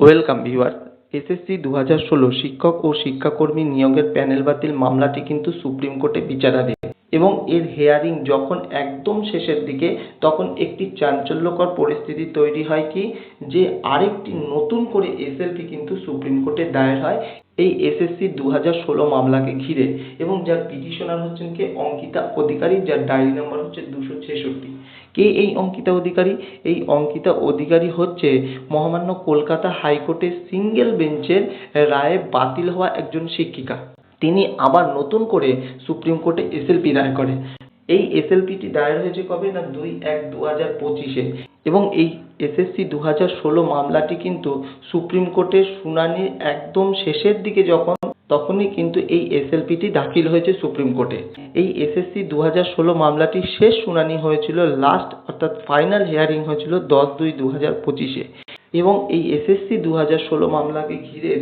Welcome viewer, SSC দু হাজার ষোলো শিক্ষক ও শিক্ষাকর্মী নিয়োগের প্যানেল বাতিল মামলাটি কিন্তু সুপ্রিম কোর্টে বিচারাধীন। এবং এর হেয়ারিং যখন একদম শেষের দিকে, তখন একটি চাঞ্চল্যকর পরিস্থিতি তৈরি হয় কি? যে আরেকটি নতুন করে এসএলপি কিন্তু সুপ্রিম কোর্টে দায়ের হয় এই এসএসসি দু হাজার ষোলো মামলাকে ঘিরে এবং যার পিটিশনার হচ্ছেন কে? অঙ্কিতা অধিকারী, যার ডায়েরি নাম্বার হচ্ছে দুশো ছেষট্টি। কে এই অঙ্কিতা অধিকারী? এই অঙ্কিতা অধিকারী হচ্ছে মহামান্য কলকাতা হাইকোর্টের সিঙ্গেল বেঞ্চের রায়ে বাতিল হওয়া একজন শিক্ষিকা। তিনি আবার নতুন করে সুপ্রিম কোর্টে এসএলপি দায়ের করে। এই এসএলপিটি দায়ের হয়েছে কবে? না, দুই এক দু হাজার পঁচিশে। এবং এই এসএসসি দু হাজার ষোলো মামলাটি কিন্তু সুপ্রিম কোর্টের শুনানির একদম শেষের দিকে যখন, তখনই কিন্তু এই এসএলপিটি দাখিল হয়েছে সুপ্রিম কোর্টে। এই এসএসসি দু হাজার ষোলো মামলাটির শেষ শুনানি হয়েছিল লাস্ট অর্থাৎ ফাইনাল হিয়ারিং হয়েছিল দশ দুই দু হাজার পঁচিশে। এবং এই এসএসসি দু হাজার ষোলো মামলাকে ঘিরে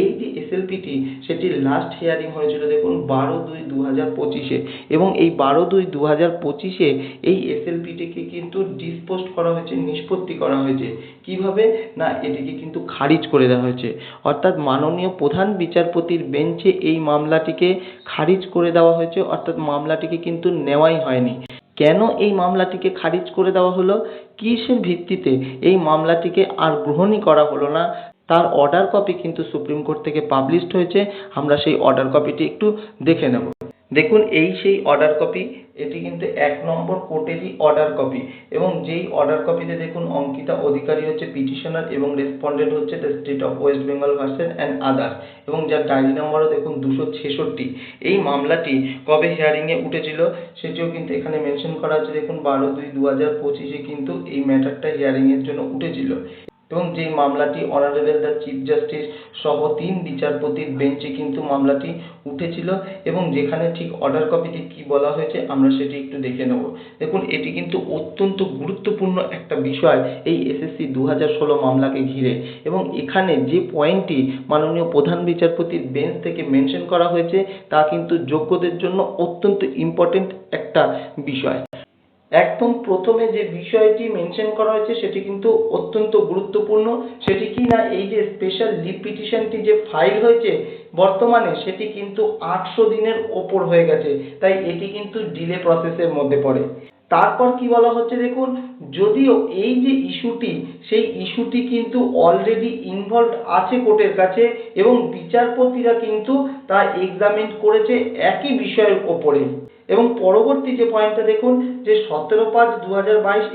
এই যে এসএলপিটি, সেটির লাস্ট হিয়ারিং হয়েছিল দেখুন বারো দুই দু হাজার পঁচিশে এবং এই বারো দুই দু হাজার পঁচিশে এই এসএলপিটিকে কিন্তু ডিসপোস্ট করা হয়েছে, নিষ্পত্তি করা হয়েছে। কীভাবে? না, এটিকে কিন্তু খারিজ করে দেওয়া হয়েছে। অর্থাৎ মাননীয় প্রধান বিচারপতির বেঞ্চে এই মামলাটিকে খারিজ করে দেওয়া হয়েছে, অর্থাৎ মামলাটিকে কিন্তু নেওয়াই হয়নি। কেন এই মামলাটিকে খারিজ করে দেওয়া হলো? কিসের ভিত্তিতে এই মামলাটিকে আর গ্রহণই করা হলো না? তার অর্ডার কপি কিন্তু সুপ্রিম কোর্ট থেকে পাবলিশড হয়েছে। আমরা সেই অর্ডার কপিটি একটু দেখে নেব। দেখুন, এই সেই অর্ডার কপি এটি কিন্তু এক নম্বর কোর্টেরই অর্ডার কপি এবং যেই অর্ডার কপিতে দেখুন, অঙ্কিতা অধিকারী হচ্ছে পিটিশনার এবং রেসপন্ডেন্ট হচ্ছে the state of West Bengal versus and others এবং যার ডায়েরি নম্বরও দেখুন, দুশো ছেষট্টি। এই মামলাটি কবে হিয়ারিংয়ে উঠেছিল, সেটিও কিন্তু এখানে মেনশন করা আছে। দেখুন, বারো দুই দু হাজার পঁচিশে কিন্তু এই ম্যাটারটা হিয়ারিংয়ের জন্য উঠেছিল। এবং যেই মামলাটি অনারেবল দ্য চিফ জাস্টিস সহ তিন বিচারপতির বেঞ্চে কিন্তু মামলাটি উঠেছিল এবং যেখানে ঠিক অর্ডার কপিতে কি বলা হয়েছে আমরা সেটি একটু দেখে নেব। দেখুন, এটি কিন্তু অত্যন্ত গুরুত্বপূর্ণ একটা বিষয় এই এসএসসি দু হাজার ষোলো মামলাকে ঘিরে এবং এখানে যে পয়েন্টটি মাননীয় প্রধান বিচারপতির বেঞ্চ থেকে মেনশন করা হয়েছে তা কিন্তু যোগ্যদের জন্য অত্যন্ত ইম্পর্টেন্ট একটা বিষয়। একদম প্রথমে যে বিষয়টি মেনশন করা হয়েছে সেটি কিন্তু অত্যন্ত গুরুত্বপূর্ণ। সেটি কি না এই যে স্পেশাল লিভ যে ফাইল হয়েছে, বর্তমানে সেটি কিন্তু আটশো দিনের ওপর হয়ে গেছে। তাই এটি কিন্তু ডিলে প্রসেসের মধ্যে পড়ে। তারপর কি বলা হচ্ছে দেখুন, যদিও এই যে ইস্যুটি, সেই ইস্যুটি কিন্তু অলরেডি ইনভলভ আছে কোর্টের কাছে এবং বিচারপতিরা কিন্তু তা এক্সামিন করেছে একই বিষয়ের ওপরে। এবং পরবর্তী যে পয়েন্টটা দেখুন, যে সতেরো পাঁচ দু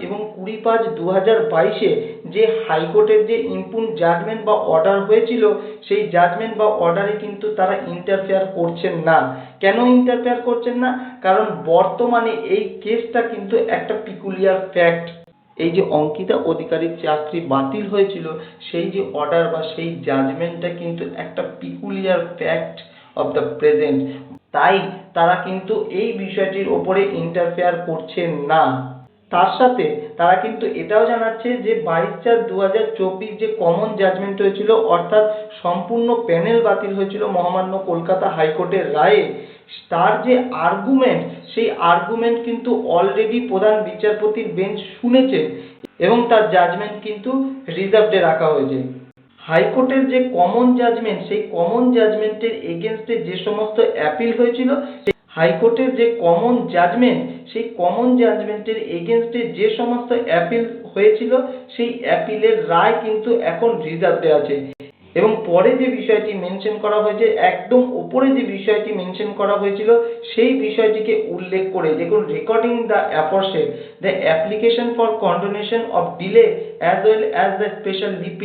এবং কুড়ি পাঁচ দু বাইশে যে হাইকোর্টের যে ইম্পুন জাজমেন্ট বা অর্ডার হয়েছিল, সেই জাজমেন্ট বা অর্ডারে কিন্তু তারা ইন্টারফেয়ার করছেন না। কেন ইন্টারফেয়ার করছেন না? কারণ বর্তমানে এই কেসটা কিন্তু একটা পিকুলিয়ার ফ্যাক্ট এই যে অঙ্কিতা অধিকারীর চাকরি বাতিল হয়েছিল, সেই যে অর্ডার বা সেই জাজমেন্টটা কিন্তু একটা peculiar fact of the present তাই তারা কিন্তু এই বিষয়টির ওপরে ইন্টারফেয়ার করছেন না। তার সাথে তারা কিন্তু এটাও জানাচ্ছে যে বাইশ চার দু যে কমন জাজমেন্ট হয়েছিল, অর্থাৎ সম্পূর্ণ প্যানেল বাতিল হয়েছিল মহামান্য কলকাতা হাইকোর্টের রায়ে, তার যে আর্গুমেন্ট সেই আর্গুমেন্ট কিন্তু অলরেডি প্রধান বিচারপতির বেঞ্চ শুনেছে এবং তার জাজমেন্ট কিন্তু রিজার্ভডে রাখা হয়েছে। হাইকোর্টের যে কমন জাজমেন্ট সেই কমন জাজমেন্টের এগেনস্টে যে সমস্ত অ্যাপিল হয়েছিল হাইকোর্টের যে কমন জাজমেন্ট সেই কমন জাজমেন্টের এগেনস্টে যে সমস্ত অ্যাপিল হয়েছিল, সেই অ্যাপিলের রায় কিন্তু এখন রিজার্ভে আছে এবং পরে যে বিষয়টি মেনশন করা হয়েছে, একদম ওপরে যে বিষয়টি মেনশন করা হয়েছিল, সেই বিষয়টিকে উল্লেখ করে, দেখুন recording the aforesaid the application for condonation of delay as well as the special leave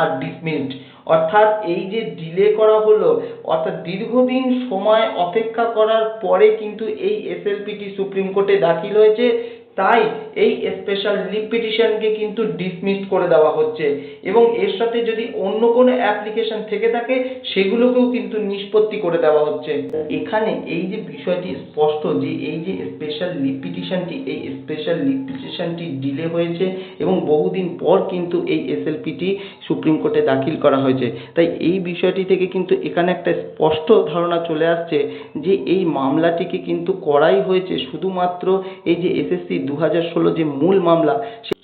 are dismissed অর্থাৎ এই যে ডিলে করা হলো, অর্থাৎ দীর্ঘদিন সময় অপেক্ষা করার পরে কিন্তু এই এসএলপিটি সুপ্রিম কোর্টে দাখিল হয়েছে। তাই এই স্পেশাল লিভ পিটিশনকে কিন্তু ডিসমিসড করে দেওয়া হচ্ছে। এবং এর সাথে যদি অন্য কোনো অ্যাপ্লিকেশন থেকে থাকে, সেগুলোকেও কিন্তু নিষ্পত্তি করে দেওয়া হচ্ছে। এখানে এই যে বিষয়টি স্পষ্ট যে এই যে স্পেশাল লিভ পিটিশনটি এই স্পেশাল লিভ পিটিশনটি ডিলে হয়েছে এবং বহুদিন পর কিন্তু এই এসএলপিটি সুপ্রিম কোর্টে দাখিল করা হয়েছে। তাই এই বিষয়টি থেকে কিন্তু এখানে একটা স্পষ্ট ধারণা চলে আসছে যে এই মামলাটিকে কিন্তু করাই হয়েছে শুধুমাত্র এই যে এসএসসি দু হাজার ষোলো যে মূল মামলা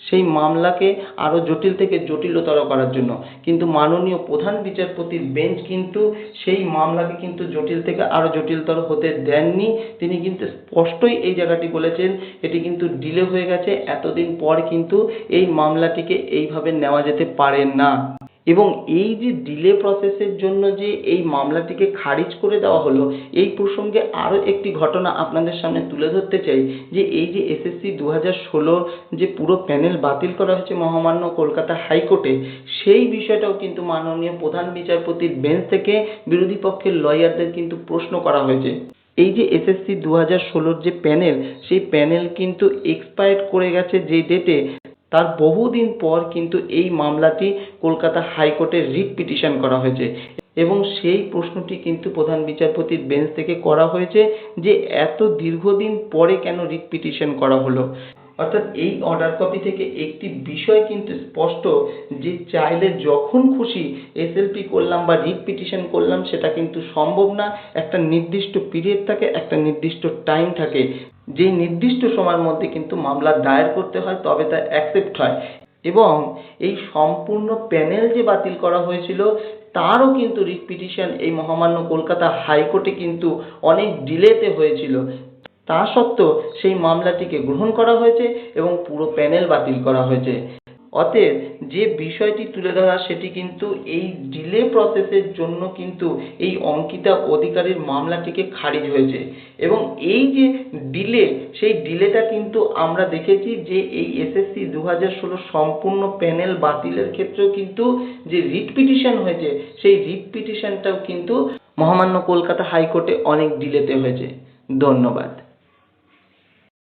সেই মামলাকে আরও জটিল থেকে জটিলতর করার জন্য। কিন্তু মাননীয় প্রধান বিচারপতির বেঞ্চ কিন্তু সেই মামলাকে কিন্তু জটিল থেকে আরও জটিলতর হতে দেননি। তিনি কিন্তু স্পষ্টই এই জায়গাটি বলেছেন, এটি কিন্তু ডিলে হয়ে গেছে, এতদিন পর কিন্তু এই মামলাটিকে এইভাবে নেওয়া যেতে পারে না। এবং এই যে ডিলে প্রসেসের জন্য যে এই মামলাটিকে খারিজ করে দেওয়া হলো, এই প্রসঙ্গে আরও একটি ঘটনা আপনাদের সামনে তুলে ধরতে চাই, যে এই যে এসএসসি দু হাজার ষোলোর যে পুরো প্যানেল বাতিল করা হয়েছে মহামান্য কলকাতা হাইকোর্টে, সেই বিষয়টাও কিন্তু মাননীয় প্রধান বিচারপতির বেঞ্চ থেকে বিরোধী পক্ষের লয়ারদের কিন্তু প্রশ্ন করা হয়েছে। এই যে এসএসসি দু হাজার ষোলোর যে প্যানেল সেই প্যানেল কিন্তু এক্সপায়ার্ড করে গেছে যে ডেটে তার বহুদিন পর কিন্তু এই মামলাটি কলকাতা হাইকোর্টে রিট পিটিশন করা হয়েছে। এবং সেই প্রশ্নটি কিন্তু প্রধান বিচারপতির বেঞ্চ থেকে করা হয়েছে যে এত দীর্ঘদিন পরে কেন রিট পিটিশন করা হলো? অর্থাৎ এই অর্ডার কপি থেকে একটি বিষয় কিন্তু স্পষ্ট যে চাইলে যখন খুশি এসএলপি করলাম বা রিট পিটিশন করলাম সেটা কিন্তু সম্ভব না। একটা নির্দিষ্ট পিরিয়ড থাকে, একটা নির্দিষ্ট টাইম থাকে। যেই নির্দিষ্ট সময়ের মধ্যে কিন্তু মামলা দায়ের করতে হয়, তবে তা অ্যাকসেপ্ট হয়। এবং এই সম্পূর্ণ প্যানেল যে বাতিল করা হয়েছিল, তারও কিন্তু রিট পিটিশন এই মহামান্য কলকাতা হাইকোর্টে কিন্তু অনেক ডিলেতে হয়েছিল। তা সত্ত্বেও সেই মামলাটিকে গ্রহণ করা হয়েছে এবং পুরো প্যানেল বাতিল করা হয়েছে। অতএব যে বিষয়টি তুলে ধরা, সেটি কিন্তু এই ডিলে প্রসেসের জন্য কিন্তু এই অঙ্কিতা অধিকারীর মামলাটিকে খারিজ হয়েছে। এবং এই যে ডিলে সেই ডিলেটা কিন্তু আমরা দেখেছি যে এই এসএসসি দু হাজার ষোলো সম্পূর্ণ প্যানেল বাতিলের ক্ষেত্রেও কিন্তু যে রিট পিটিশন হয়েছে, সেই রিট পিটিশনটাও কিন্তু মহামান্য কলকাতা হাইকোর্টে অনেক ডিলেতে হয়েছে। ধন্যবাদ।